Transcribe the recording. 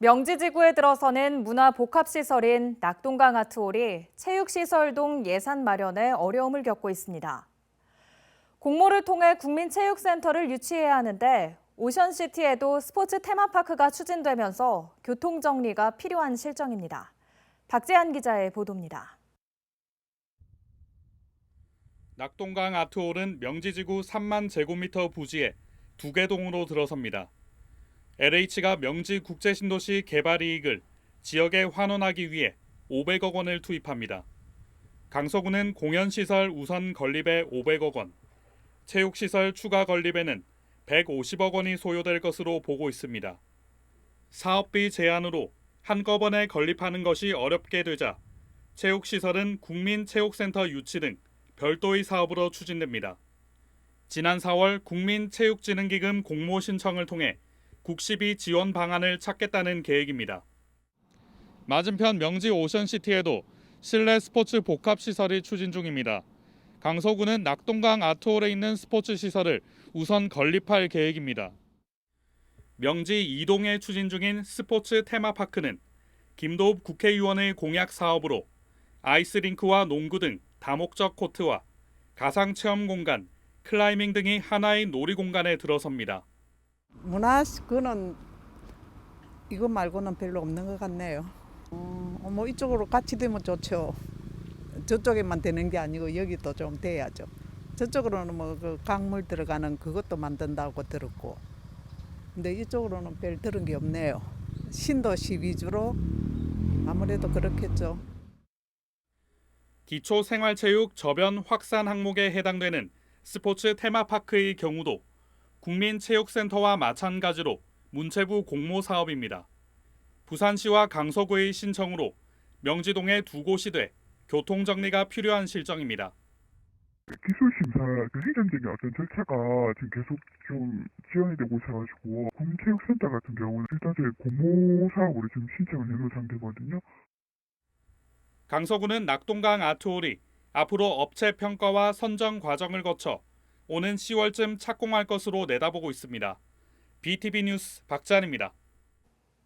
명지지구에 들어서는 문화복합시설인 낙동강 아트홀이 체육시설 동 예산 마련에 어려움을 겪고 있습니다. 공모를 통해 국민체육센터를 유치해야 하는데 오션시티에도 스포츠 테마파크가 추진되면서 교통정리가 필요한 실정입니다. 박재한 기자의 보도입니다. 낙동강 아트홀은 명지지구 3만 제곱미터 부지에 두 개 동으로 들어섭니다. LH가 명지 국제신도시 개발 이익을 지역에 환원하기 위해 500억 원을 투입합니다. 강서구는 공연시설 우선 건립에 500억 원, 체육시설 추가 건립에는 150억 원이 소요될 것으로 보고 있습니다. 사업비 제한으로 한꺼번에 건립하는 것이 어렵게 되자 체육시설은 국민체육센터 유치 등 별도의 사업으로 추진됩니다. 지난 4월 국민체육진흥기금 공모 신청을 통해 국시비 지원 방안을 찾겠다는 계획입니다. 맞은편 명지 오션시티에도 실내 스포츠 복합 시설이 추진 중입니다. 강서구는 낙동강 아트홀에 있는 스포츠 시설을 우선 건립할 계획입니다. 명지 이동에 추진 중인 스포츠 테마파크는 김도읍 국회의원의 공약 사업으로 아이스링크와 농구 등 다목적 코트와 가상 체험 공간, 클라이밍 등이 하나의 놀이 공간에 들어섭니다. 문화 그는 이거 말고는 별로 없는 것 같네요. 어, 뭐 이쪽으로 같이 되면 좋죠. 저쪽에만 되는 게 아니고 여기도 좀 돼야죠. 저쪽으로는 뭐 그 강물 들어가는 그것도 만든다고 들었고, 근데 이쪽으로는 별 들은 게 없네요. 신도시 위주로 아무래도 그렇겠죠. 기초생활체육 저변 확산 항목에 해당되는 스포츠 테마파크의 경우도 국민체육센터와 마찬가지로 문체부 공모 사업입니다. 부산시와 강서구의 신청으로 명지동에 두 곳이 돼 교통 정리가 필요한 실정입니다. 기술 심사 그 행정적인 어떤 절차가 지금 계속 좀 지연이 되고 있어가지고 국민체육센터 같은 경우는 일단 저희 공모 사업으로 지금 신청을 해놓은 상태거든요. 강서구는 낙동강 아트홀이 앞으로 업체 평가와 선정 과정을 거쳐 오는 10월쯤 착공할 것으로 내다보고 있습니다. BTV 뉴스 박찬입니다.